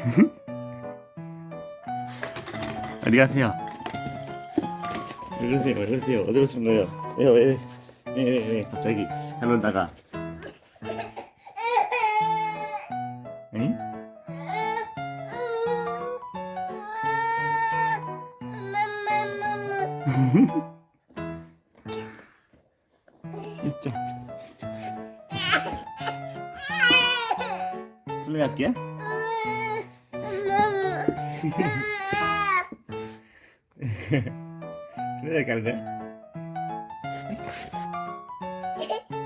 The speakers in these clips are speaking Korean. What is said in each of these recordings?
어디 가세요? 왜 그러세요? 왜 그러세요? 어디로 오신 거예요? 왜요? 왜? 왜? 왜? 왜? 갑자기 잘 놀다가 응? 있죠. 술래 할게. 술래 할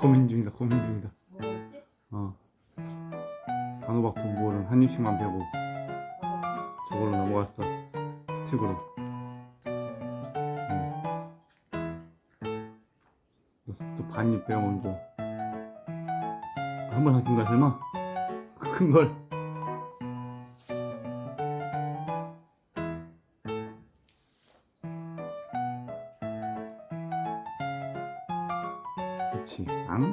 고민 중이다 고민 중이다 뭐였지? 어 단호박 두부는 한 입씩만 베고 저걸로 넘어갔어 스틱으로 또 반입 빼먹고 한번 삼킨 거야 설마? 그 큰걸 그렇지. 앙.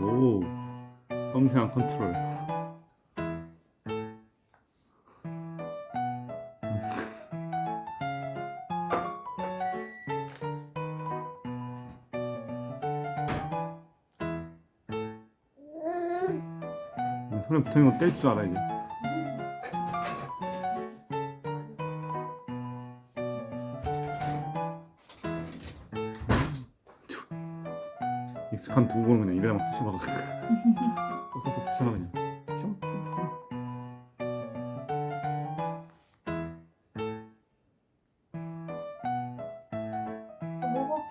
오 섬세한 컨트롤 손에 붙어있는 거 뗄 줄 알아 이제 익숙한 두부는 그냥 입에다 막 쑤셔박아 쏙쏙쏙 쑤셔박아 그냥. 먹어.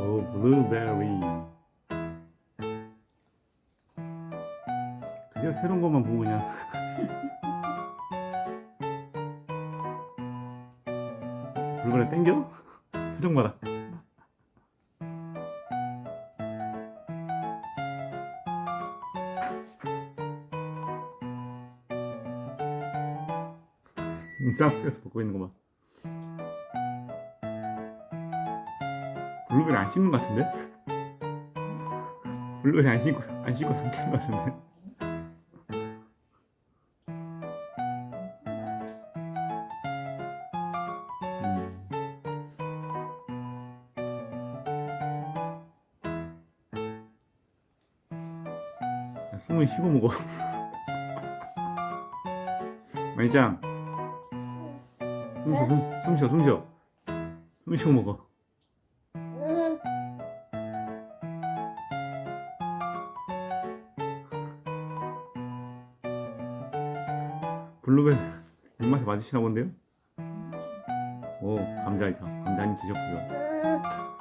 오 블루베리 그저 새로운 것만 보고 그냥 불거래 땡겨? 표정 봐라 인싸에서 먹고 있는 거 봐. 블루베리 안 씹는 것 같은데? 블루베리 안 씹고 안 씹고 삼키는 것 같은데? 숨을 쉬고 먹어. 마이짱, 숨 쉬어, 숨, 숨 쉬어, 숨 쉬어. 숨 쉬고 먹어. 블루베리 입맛에 맞으시나 본데요? 오 감자 한입 드셨고요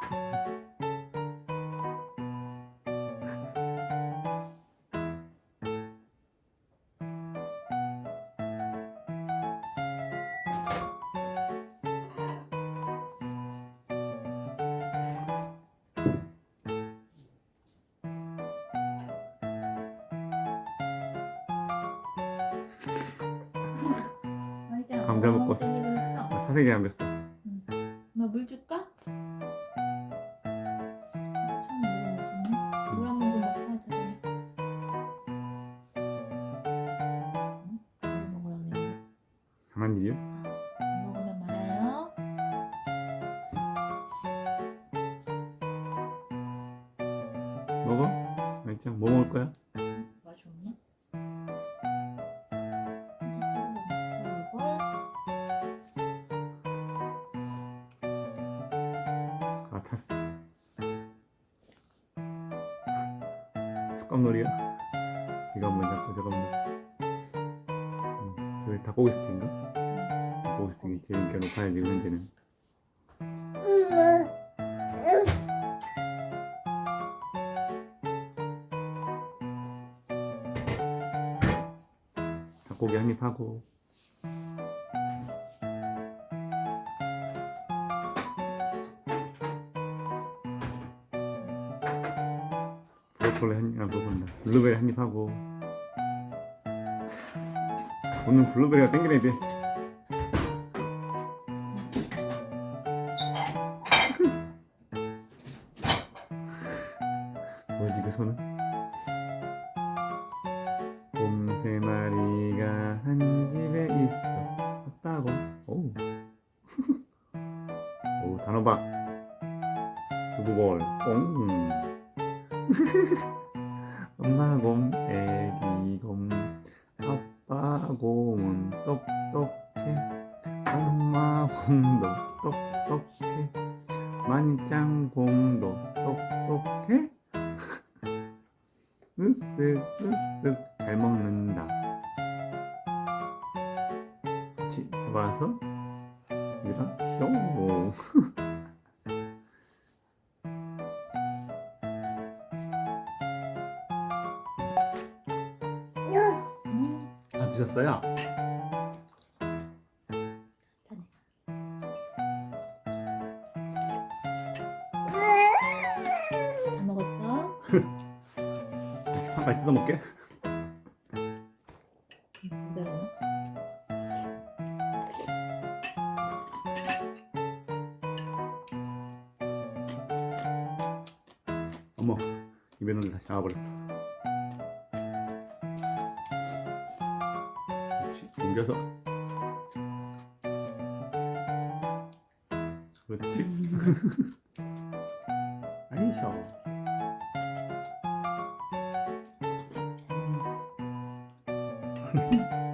감자 먹고. 재미로 있어. 사색이 안 됐어 엄마 물 줄까? 처음 물어보네. 물한 모금 먹고 하자. 응? 물 먹으라 그래. 가만히요 먹으면 말아요. 먹어 마이짱 뭐 먹을 거야? 촉감놀이야? 이거 한번 잡고 저거 한번. 음, 저기 닭고기 스틱인가? 닭고기 스틱이 제일 인기가 높아야지 현재는. 닭고기 한입 하고 브로콜리 한 입, 아 먹었나. 블루베리 한 입 하고. 오늘 블루베리가 땡기네 이제. 뭐지 그 손은? 곰세 마리가 한 집에 있어. 왔다고? 오. 오 단호박. 두부볼. 꽁 엄마 곰 애기 곰 아빠 곰은 똑똑해. 엄마 곰도 똑똑해. 마니짱 곰도 똑똑해. 으쓱 으쓱 잘 먹는다. 같이 잡아서 여기다 쇼 드셨어요? 다 먹었다. 한 뜯어먹게 기다려. 어머 입에 넣는 다시 나와버렸어 옮겨서. 그렇지? 아이셔